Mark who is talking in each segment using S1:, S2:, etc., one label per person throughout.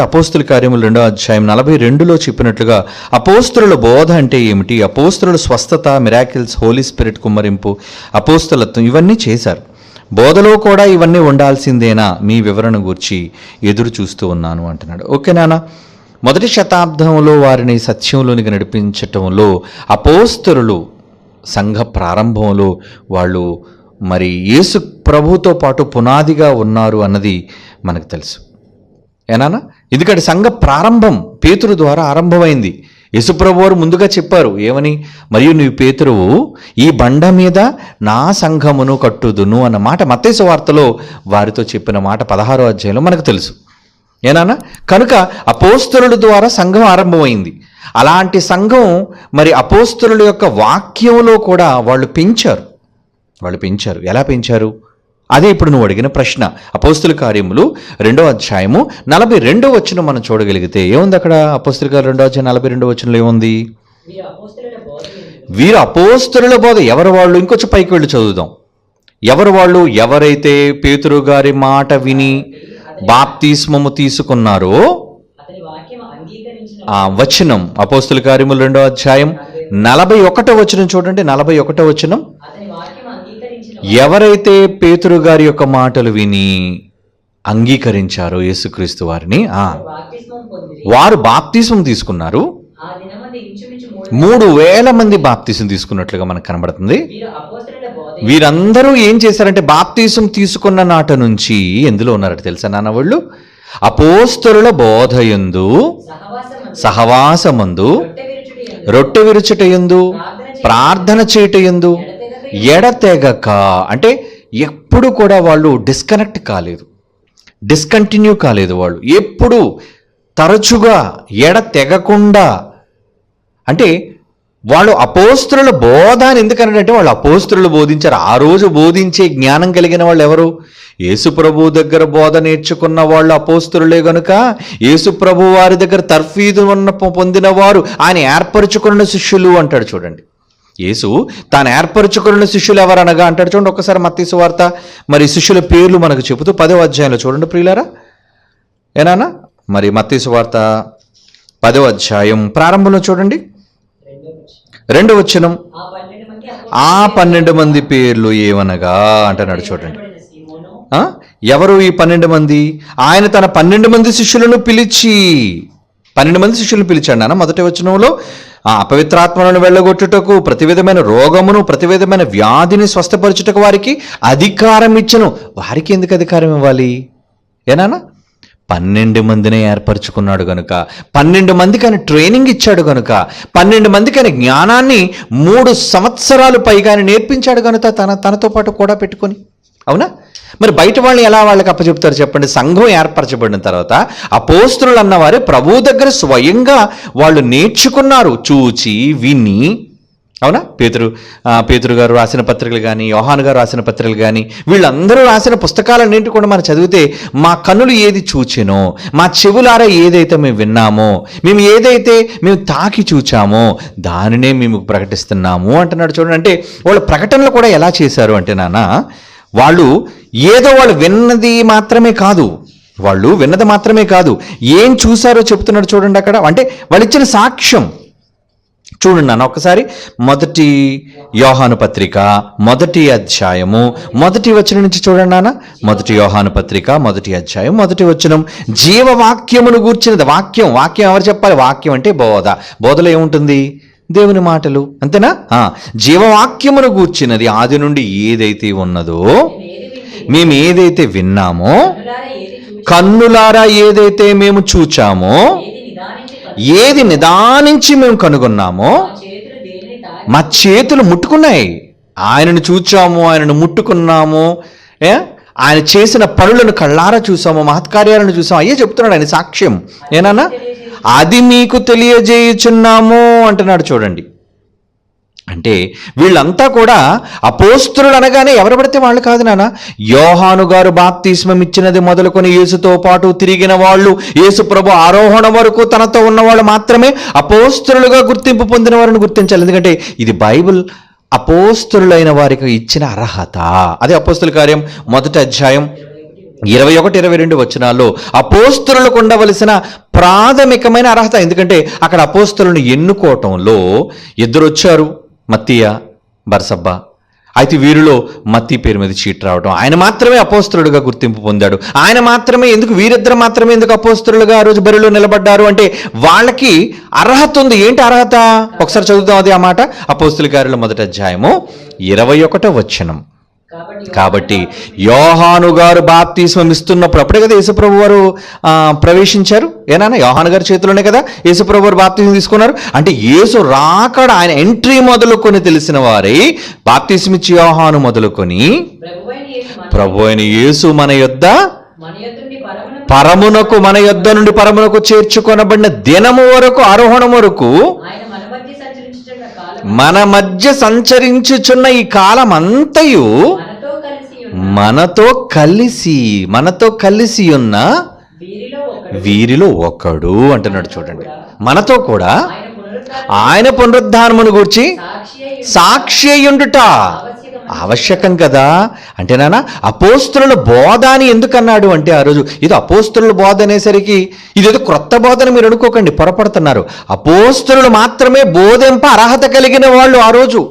S1: అపోస్తుల కార్యములు రెండో అధ్యాయం నలభై రెండులో చెప్పినట్లుగా అపోస్తుల బోధ అంటే ఏమిటి? అపోస్తుల స్వస్థత మిరాకిల్స్ హోలీ స్పిరిట్ కుమ్మరింపు అపోస్తులత్వం ఇవన్నీ చేశారు. బోధలో కూడా ఇవన్నీ ఉండాల్సిందేనా? మీ వివరణ గురించి ఎదురు చూస్తూ ఉన్నాను అంటున్నాడు. ఓకే నాన్న. మొదటి శతాబ్దంలో వారిని సత్యంలోనికి నడిపించటంలో అపోస్తరులు సంఘ ప్రారంభంలో వాళ్ళు మరి యేసు ప్రభుతో పాటు పునాదిగా ఉన్నారు అన్నది మనకు తెలుసు. ఏనానా ఎందుకంటే సంఘ ప్రారంభం పేతురు ద్వారా ఆరంభమైంది. యశుప్రభు వారు ముందుగా చెప్పారు ఏమని? మరియు నీవు పేతురువు ఈ బండ మీద నా సంఘమును కట్టుదును అన్న మాట మత్స్య వార్తలో వారితో చెప్పిన మాట పదహారో అధ్యాయంలో మనకు తెలుసు. ఏనానా కనుక అపోస్తరుల ద్వారా సంఘం ఆరంభమైంది. అలాంటి సంఘం మరి అపోస్తరుల యొక్క వాక్యంలో కూడా వాళ్ళు పెంచారు. వాళ్ళు పెంచారు. ఎలా పెంచారు? అదే ఇప్పుడు నువ్వు అడిగిన ప్రశ్న. అపోస్తుల కార్యములు రెండో అధ్యాయము నలభై రెండో వచ్చిన మనం చూడగలిగితే ఏముంది అక్కడ? అపోస్తుల కార్యం రెండో అధ్యాయం నలభై రెండో వచ్చినలో ఏముంది? వీరు అపోస్తుల బోధ ఎవరు వాళ్ళు? ఇంకొంచెం పైకి వెళ్ళి చదువుదాం. ఎవరు వాళ్ళు? ఎవరైతే పేతురు గారి మాట విని బాప్తిస్మము తీసుకున్నారో ఆ వచనం అపోస్తుల కార్యములు రెండో అధ్యాయం నలభై ఒకటో వచనం చూడండి. నలభై ఒకటో వచనం. ఎవరైతే పేతురు గారి యొక్క మాటలు విని అంగీకరించారో యేసుక్రీస్తు వారిని వారు బాప్తిసం తీసుకున్నారు.
S2: మూడు
S1: వేల మంది బాప్తిసం తీసుకున్నట్లుగా మనకు కనబడుతుంది. వీరందరూ ఏం చేశారంటే బాప్తిసం తీసుకున్న నాట నుంచి ఎందులో ఉన్నారట తెలుసా నాన్న వాళ్ళు? అపోస్తరుల బోధయందు
S2: సహవాసం
S1: సహవాసమందు
S2: రొట్టె విరుచుటి యందు
S1: రొట్టె విరుచుటయందు ప్రార్థన చేయటయందు ఎడతెగక అంటే ఎప్పుడు కూడా వాళ్ళు డిస్కనెక్ట్ కాలేదు. డిస్కంటిన్యూ కాలేదు వాళ్ళు. ఎప్పుడు తరచుగా ఎడ తెగకుండా అంటే వాళ్ళు అపోస్త్రుల బోధ అని ఎందుకనంటే వాళ్ళు అపోస్త్రులు బోధించారు. ఆ రోజు బోధించే జ్ఞానం కలిగిన వాళ్ళు ఎవరు? యేసుప్రభు దగ్గర బోధ నేర్చుకున్న వాళ్ళు అపోస్తులే గనుక యేసుప్రభు వారి దగ్గర తర్ఫీదు ఉన్న పొందిన వారు ఆయన ఏర్పరచుకున్న శిష్యులు అంటాడు చూడండి. యేసు తాను ఏర్పరచుకున్న శిష్యులు ఎవరనగా అంటాడు చూడండి ఒక్కసారి మత్తీసు వార్త మరి శిష్యుల పేర్లు మనకు చెబుతూ పదో అధ్యాయంలో చూడండి ప్రియులారా. ఏనానా మరి మత్తీసు వార్త పదో అధ్యాయం ప్రారంభంలో చూడండి.
S2: రెండో వచనం. ఆ పన్నెండు మంది
S1: పేర్లు ఏమనగా అంటున్నాడు చూడండి. ఎవరు ఈ పన్నెండు మంది? ఆయన తన పన్నెండు మంది శిష్యులను పిలిచి. పన్నెండు మంది శిష్యులను పిలిచాడు నాన్న మొదటి వచనంలో. ఆ అపవిత్రాత్మలను వెళ్ళగొట్టుటకు ప్రతి విధమైన రోగమును ప్రతి విధమైన వ్యాధిని స్వస్థపరచుటకు వారికి అధికారం ఇచ్చను. వారికి ఎందుకు అధికారం ఇవ్వాలి? ఏనానా పన్నెండు మందిని ఏర్పరచుకున్నాడు గనుక పన్నెండు మందికైనా ట్రైనింగ్ ఇచ్చాడు గనుక పన్నెండు మందికైనా జ్ఞానాన్ని మూడు సంవత్సరాలు పైగా నేర్పించాడు గనుక తన తనతో పాటు కూడా పెట్టుకొని. అవునా? మరి బయట వాళ్ళు ఎలా వాళ్ళకి అప్పచెప్తారు చెప్పండి? సంఘం ఏర్పరచబడిన తర్వాత అపోస్తులు అన్నవారు ప్రభు దగ్గర స్వయంగా వాళ్ళు నేర్చుకున్నారు. చూచి విని. అవునా? పేతురు పేతురు గారు రాసిన పత్రికలు కానీ యోహాన్ గారు రాసిన పత్రికలు కానీ వీళ్ళందరూ రాసిన పుస్తకాలన్నింటి కూడా మనం చదివితే మా కన్నులు ఏది చూచెనో మా చెవులారా ఏదైతే మేము విన్నామో మేము ఏదైతే మేము తాకి చూచామో దానినే మేము ప్రకటిస్తున్నాము అంటున్నాడు. చూడండి అంటే వాళ్ళ ప్రకటనలు కూడా ఎలా చేశారు అంటే నాన్న వాళ్ళు ఏదో వాళ్ళు విన్నది మాత్రమే కాదు. వాళ్ళు విన్నది మాత్రమే కాదు. ఏం చూసారో చెప్తున్నాడు చూడండి అక్కడ. అంటే వాళ్ళు ఇచ్చిన సాక్ష్యం. చూడండి నాన్న ఒకసారి. మొదటి యోహాను పత్రిక మొదటి అధ్యాయము మొదటి వచనం నుంచి చూడండి నాన్న. మొదటి యోహాను పత్రిక మొదటి అధ్యాయం మొదటి వచనం. జీవవాక్యమును గూర్చినది. వాక్యం వాక్యం ఎవరు చెప్పాలి? వాక్యం అంటే బోధ. బోధలో ఏముంటుంది? దేవుని మాటలు. అంతేనా? జీవవాక్యమును గూర్చినది ఆది నుండి ఏదైతే ఉన్నదో
S2: మేము
S1: ఏదైతే విన్నామో
S2: కన్నులారా
S1: ఏదైతే మేము చూచామో
S2: ఏది నిదానించి
S1: మేము కనుగొన్నామో
S2: మా చేతులు
S1: ముట్టుకున్నాయి. ఆయనను చూచాము ఆయనను ముట్టుకున్నాము ఆయన చేసిన పనులను కళ్ళారా చూసాము మహత్కార్యాలను చూసాము. అయ్యే చెప్తున్నాడు ఆయన సాక్ష్యం. ఏనానా అది మీకు తెలియజేయుచున్నాము అంటున్నాడు చూడండి. అంటే వీళ్ళంతా కూడా అపోస్తులు అనగానే ఎవరు పడితే వాళ్ళు కాదు నాన్న. యోహాను గారు బాప్తిస్మం ఇచ్చినది మొదలుకొని యేసుతో పాటు తిరిగిన వాళ్ళు యేసు ప్రభు ఆరోహణ వరకు తనతో ఉన్నవాళ్ళు మాత్రమే అపోస్తులుగా గుర్తింపు పొందిన వారిని గుర్తించాలి. ఎందుకంటే ఇది బైబిల్ అపోస్తులైన వారికి ఇచ్చిన అర్హత. అదే అపోస్తుల కార్యం మొదటి అధ్యాయం
S2: ఇరవై ఒకటి
S1: ఇరవై రెండు వచనాల్లో అపోస్తులకు ఉండవలసిన ప్రాథమికమైన అర్హత. ఎందుకంటే అక్కడ అపోస్తులను ఎన్నుకోవటంలో ఇద్దరు వచ్చారు మత్తియ బర్సబ్బా. అయితే వీరిలో మత్తి పేరు మీద చీట్ రావడం ఆయన మాత్రమే అపోస్తులుడుగా గుర్తింపు పొందాడు. ఆయన మాత్రమే ఎందుకు వీరిద్దరు మాత్రమే ఎందుకు అపోస్తులుగా ఆ రోజు బరిలో నిలబడ్డారు అంటే వాళ్ళకి అర్హత ఉంది. ఏంటి అర్హత? ఒకసారి చదువుదాం అది ఆ మాట. అపోస్తుల గారిలో మొదటి అధ్యాయము ఇరవై ఒకటో వచనం.
S2: కాబట్టి
S1: యోహాను గారు బాప్తీస్మం ఇస్తున్నప్పుడు అప్పుడే కదా యేసుప్రభు వారు ఆ, ప్రవేశించారు. ఏనా యోహాను గారి చేతిలోనే కదా యేసుప్రభు వారు బాప్తీసం తీసుకున్నారు. అంటే యేసు రాకడ ఆయన ఎంట్రీ మొదలుకొని తెలిసిన వారే బాప్తీసం ఇచ్చి యోహాను మొదలుకొని ప్రభు అయిన యేసు మన యొద్ద పరమునకు మన యొద్ద నుండి పరమునకు చేర్చుకొనబడిన దినము వరకు ఆరోహణం వరకు
S2: మన మధ్య సంచరించుచున్న
S1: ఈ కాలం అంతయు
S2: మనతో కలిసి
S1: మనతో కలిసి ఉన్న
S2: వీరిలో ఒకడు.
S1: అంటున్నాడు చూడండి. మనతో కూడా
S2: ఆయన
S1: పునరుద్ధానమును గూర్చి
S2: సాక్షి అయి
S1: సాక్షి అయ్యుండుట. ఆవశ్యకం కదా. అంటే నాన్న అపోస్తుల బోధ అని ఎందుకన్నాడు అంటే ఆ రోజు? ఇది అపోస్తుల బోధ అనేసరికి ఇదేదో క్రొత్త బోధన మీరు అనుకోకండి పొరపడుతున్నారు. అపోస్తులు మాత్రమే బోధింప అర్హత కలిగిన వాళ్ళు ఆ రోజు.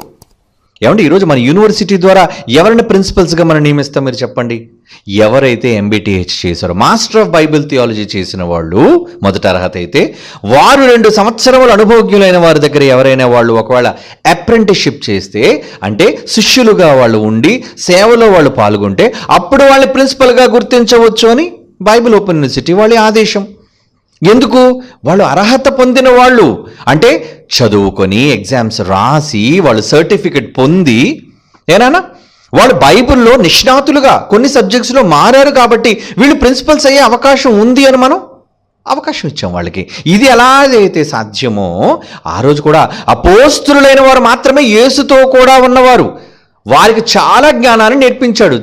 S1: ఏమంటే ఈరోజు మన యూనివర్సిటీ ద్వారా ఎవరిని ప్రిన్సిపల్స్గా మనం నియమిస్తాం మీరు చెప్పండి? ఎవరైతే ఎంబీటీహెచ్ చేశారో మాస్టర్ ఆఫ్ బైబిల్ థియాలజీ చేసిన వాళ్ళు మొదట అర్హత అయితే వారు రెండు సంవత్సరములు అనుభవజ్ఞులైన వారి దగ్గర ఎవరైనా వాళ్ళు ఒకవేళ అప్రెంటిస్షిప్ చేస్తే అంటే శిష్యులుగా వాళ్ళు ఉండి సేవలో వాళ్ళు పాల్గొంటే అప్పుడు వాళ్ళని ప్రిన్సిపల్గా గుర్తించవచ్చు అని బైబిల్ ఓపెన్ యూనివర్సిటీ వాళ్ళ ఆదేశం. ఎందుకు? వాళ్ళు అర్హత పొందిన వాళ్ళు. అంటే చదువుకొని ఎగ్జామ్స్ రాసి వాళ్ళు సర్టిఫికెట్ పొంది ఏనానా వాళ్ళు బైబిల్లో నిష్ణాతులుగా కొన్ని సబ్జెక్ట్స్లో మారారు కాబట్టి వీళ్ళు ప్రిన్సిపల్స్ అయ్యే అవకాశం ఉంది అని మనం అవకాశం ఇచ్చాం వాళ్ళకి. ఇది ఎలా అయితే సాధ్యమో ఆ రోజు కూడా అపోస్తులైన వారు మాత్రమే యేసుతో కూడా ఉన్నవారు. వారికి చాలా జ్ఞానాన్ని నేర్పించాడు.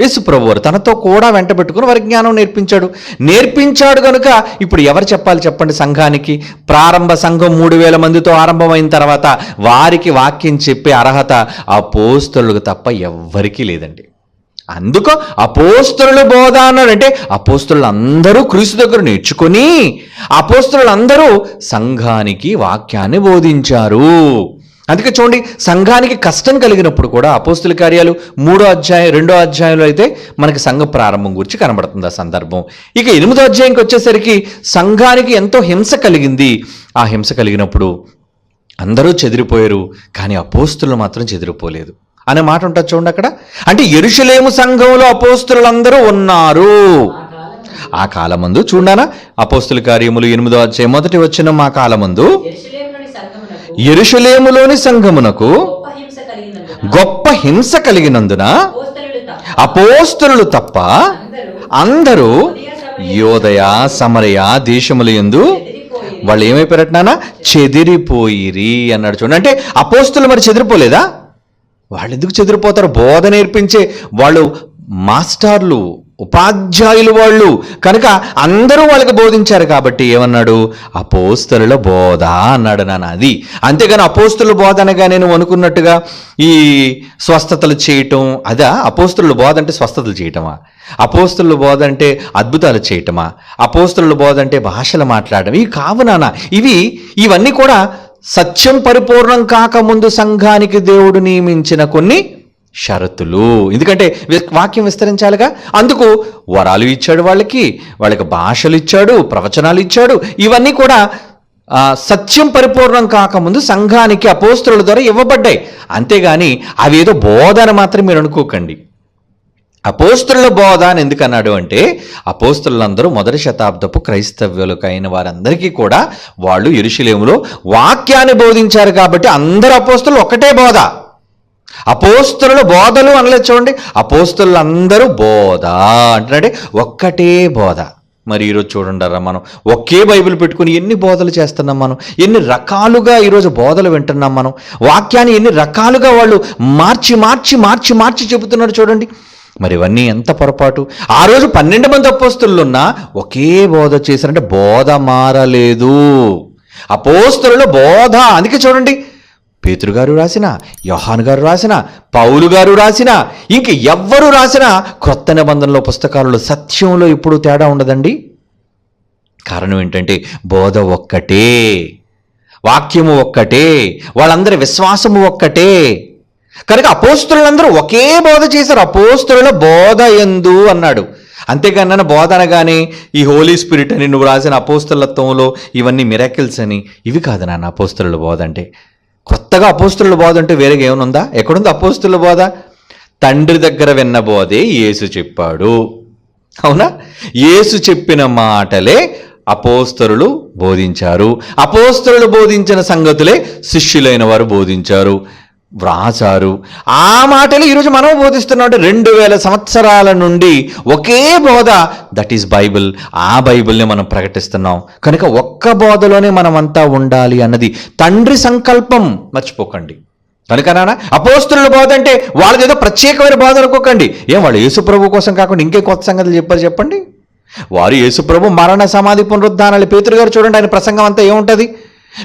S1: యేసు వారు తనతో కూడా వెంట పెట్టుకుని వారికి జ్ఞానం నేర్పించాడు. నేర్పించాడు కనుక ఇప్పుడు ఎవరు చెప్పాలి చెప్పండి సంఘానికి? ప్రారంభ సంఘం మూడు వేల మందితో ఆరంభమైన తర్వాత వారికి వాక్యం చెప్పే అర్హత అపోస్తలులకు తప్ప ఎవ్వరికీ లేదండి. అందుకో అపోస్తులు బోధ అన్నాడంటే అపోస్తరులు అందరూ క్రీస్తు దగ్గర నేర్చుకొని అపోస్తులందరూ సంఘానికి వాక్యాన్ని బోధించారు. అందుకే చూడండి సంఘానికి కష్టం కలిగినప్పుడు కూడా అపోస్తుల కార్యాలు మూడో అధ్యాయం రెండో అధ్యాయంలో అయితే మనకి సంఘ ప్రారంభం గురించి కనబడుతుంది ఆ సందర్భం. ఇక ఎనిమిదో అధ్యాయంకి వచ్చేసరికి సంఘానికి ఎంతో హింస కలిగింది. ఆ హింస కలిగినప్పుడు అందరూ చెదిరిపోయారు కానీ అపోస్తులు మాత్రం చెదిరిపోలేదు. అనే మాట ఉంటుంది చూడండి అక్కడ. అంటే ఎరుషలేము సంఘంలో అపోస్తులందరూ ఉన్నారు.
S2: ఆ
S1: కాలమందు చూడానా అపోస్తుల కార్యములు ఎనిమిదో అధ్యాయం మొదటి వచ్చిన మా కాలమందు. ఎరుషలేములోని సంఘమునకు
S2: గొప్ప హింస కలిగినందున
S1: అపోస్తులు తప్ప
S2: అందరూ
S1: యోదయ సమరయ దేశముల
S2: చెదిరిపోయి
S1: వాళ్ళు ఏమైపోయారటనా చెదిరిపోయిరి అన్నాడు చూడండి. అంటే అపోస్తులు మరి చెదిరిపోలేదా? వాళ్ళు ఎందుకు చెదిరిపోతారు? బోధ నేర్పించే వాళ్ళు మాస్టర్లు. ఉపాధ్యాయులు వాళ్ళు. కనుక అందరూ వాళ్ళకి బోధించారు కాబట్టి ఏమన్నాడు? అపోస్తలుల బోధ అన్నాడు నాన్న అది. అంతేగాని అపోస్తుల బోధ అనగా నేను అనుకున్నట్టుగా ఈ స్వస్థతలు చేయటం అదా? అపోస్తుల బోధ అంటే స్వస్థతలు చేయటమా? అపోస్తుల బోధ అంటే అద్భుతాలు చేయటమా? అపోస్తుల బోధ అంటే భాషలు మాట్లాడటం. ఇవి కావు నాన్న. ఇవి ఇవన్నీ కూడా సత్యం పరిపూర్ణం కాకముందు సంఘానికి దేవుడు నియమించిన కొన్ని షరతులు. ఎందుకంటే వాక్యం విస్తరించాలిగా? అందుకు వరాలు ఇచ్చాడు వాళ్ళకి వాళ్ళకి భాషలు ఇచ్చాడు ప్రవచనాలు ఇచ్చాడు. ఇవన్నీ కూడా సత్యం పరిపూర్ణం కాకముందు సంఘానికి అపోస్తుల ద్వారా ఇవ్వబడ్డాయి. అంతేగాని అవేదో బోధన మాత్రం మీరు అనుకోకండి. అపోస్తుల బోధ అని ఎందుకన్నాడు అంటే అపోస్తులందరూ మొదటి శతాబ్దపు క్రైస్తవ్యులకు అయిన వారందరికీ కూడా వాళ్ళు ఇరుషులేములో వాక్యాన్ని బోధించారు కాబట్టి అందరు అపోస్తులు ఒకటే బోధ. అపోస్తుల బోధలు అనలేదు చూడండి. అపోస్తులందరూ బోధ అంటున్నాడే. ఒక్కటే బోధ. మరి ఈరోజు చూడండారా మనం? ఒకే బైబిల్ పెట్టుకుని ఎన్ని బోధలు చేస్తున్నాం మనం? ఎన్ని రకాలుగా ఈరోజు బోధలు వింటున్నాం మనం? వాక్యాన్ని ఎన్ని రకాలుగా వాళ్ళు మార్చి మార్చి మార్చి మార్చి చెబుతున్నారు చూడండి. మరి ఇవన్నీ ఎంత పొరపాటు? ఆ రోజు పన్నెండు మంది అపోస్తులున్నా ఒకే బోధ చేశారంటే బోధ మారలేదు. అపోస్తులలో బోధ. అందుకే చూడండి పేతురుగారు రాసిన యోహాన్ గారు రాసిన పౌలు గారు రాసిన ఇంక ఎవ్వరు రాసిన క్రొత్త నిబంధనలో పుస్తకాలలో సత్యంలో ఇప్పుడు తేడా ఉండదండి. కారణం ఏంటంటే బోధ ఒక్కటే వాక్యము ఒక్కటే వాళ్ళందరి విశ్వాసము ఒక్కటే. కనుక అపోస్తులందరూ ఒకే బోధ చేశారు అపోస్తుల బోధ ఎందు అన్నాడు. అంతేకాని నన్ను బోధ అనగానే ఈ హోలీ స్పిరిట్ అని నువ్వు రాసిన అపోస్తులత్వంలో ఇవన్నీ మిరాకిల్స్ అని ఇవి కాదు నాన్న అపోస్తుల బోధ అంటే. కొత్తగా అపోస్తుల బోధ అంటే వేరేగా ఏమనుందా ఎక్కడుంది అపోస్తుల బోధ? తండ్రి దగ్గర విన్న బోధే యేసు చెప్పాడు. అవునా? యేసు చెప్పిన మాటలే అపోస్తరులు బోధించారు. అపోస్తరులు బోధించిన సంగతులే శిష్యులైన వారు బోధించారు. వ్రాసారు ఆ మాటలు ఈరోజు మనం బోధిస్తున్నాం అంటే రెండు వేల సంవత్సరాల నుండి ఒకే బోధ దట్ ఈస్ బైబిల్ ఆ బైబిల్ని మనం ప్రకటిస్తున్నాం. కనుక ఒక్క బోధలోనే మనమంతా ఉండాలి అన్నది తండ్రి సంకల్పం. మర్చిపోకండి. కనుక నాన్న అపోస్తుల బోధ అంటే వాళ్ళది ఏదో ప్రత్యేకమైన బోధ అనుకోకండి. ఏం వాళ్ళు యేసుప్రభు కోసం కాకుండా ఇంకే కొత్త సంగతులు చెప్పారు చెప్పండి? వారు యేసుప్రభు మరణ సమాధి పునరుద్ధానాలు పేతురు గారు చూడండి ఆయన ప్రసంగం అంతా ఏముంటుంది?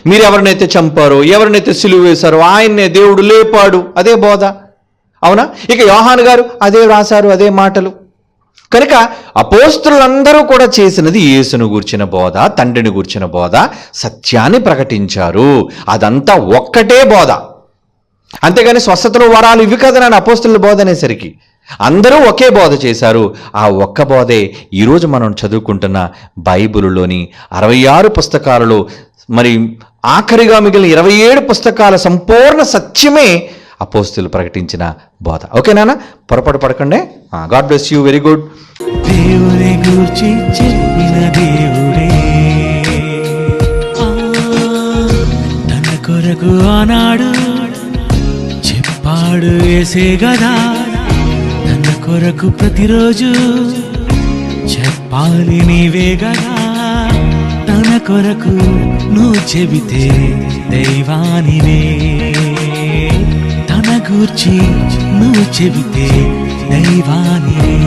S1: మీరు ఎవరినైతే చంపారో ఎవరినైతే సిలువ వేశారో ఆయన్నే దేవుడు లేపాడు. అదే బోధ. అవునా? ఇక యోహాన్ గారు అదే రాశారు అదే మాటలు. కనుక అపోస్తులందరూ కూడా చేసినది యేసును గూర్చిన బోధ తండ్రిని గూర్చిన బోధ సత్యాన్ని ప్రకటించారు. అదంతా ఒక్కటే బోధ. అంతేగాని స్వస్థతలు వరాలు ఇవి కదా నన్ను అపోస్తుల బోధ అనేసరికి. అందరూ ఒకే బోధ చేశారు. ఆ ఒక్క బోధే ఈరోజు మనం చదువుకుంటున్న బైబిలులోని అరవై ఆరు పుస్తకాలలో మరి ఆఖరిగా మిగిలిన ఇరవై ఏడు పుస్తకాల సంపూర్ణ సత్యమే అపోస్తులు ప్రకటించిన బోధ. ఓకేనా పొరపాటు పడకండి. God bless you very good.
S3: దేవుని గూర్చి చెప్పిన దేవుడే. తన కొరకు ఆనాడు చెప్పాడు వేసే గదా తన కొరకు ప్రతిరోజు చెప్పాలి నీవే గదా కొరకు నువ్వు చెబితే దైవానివే. తన గూర్చి నువ్వు చెబితే దైవానివే.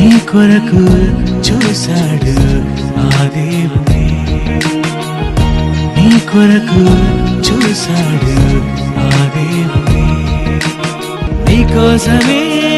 S3: నీ కొరకు చూశాడు ఆ దేవుడే. నీ కొరకు చూశాడు ఆ దేవుడే. నీ కోసమే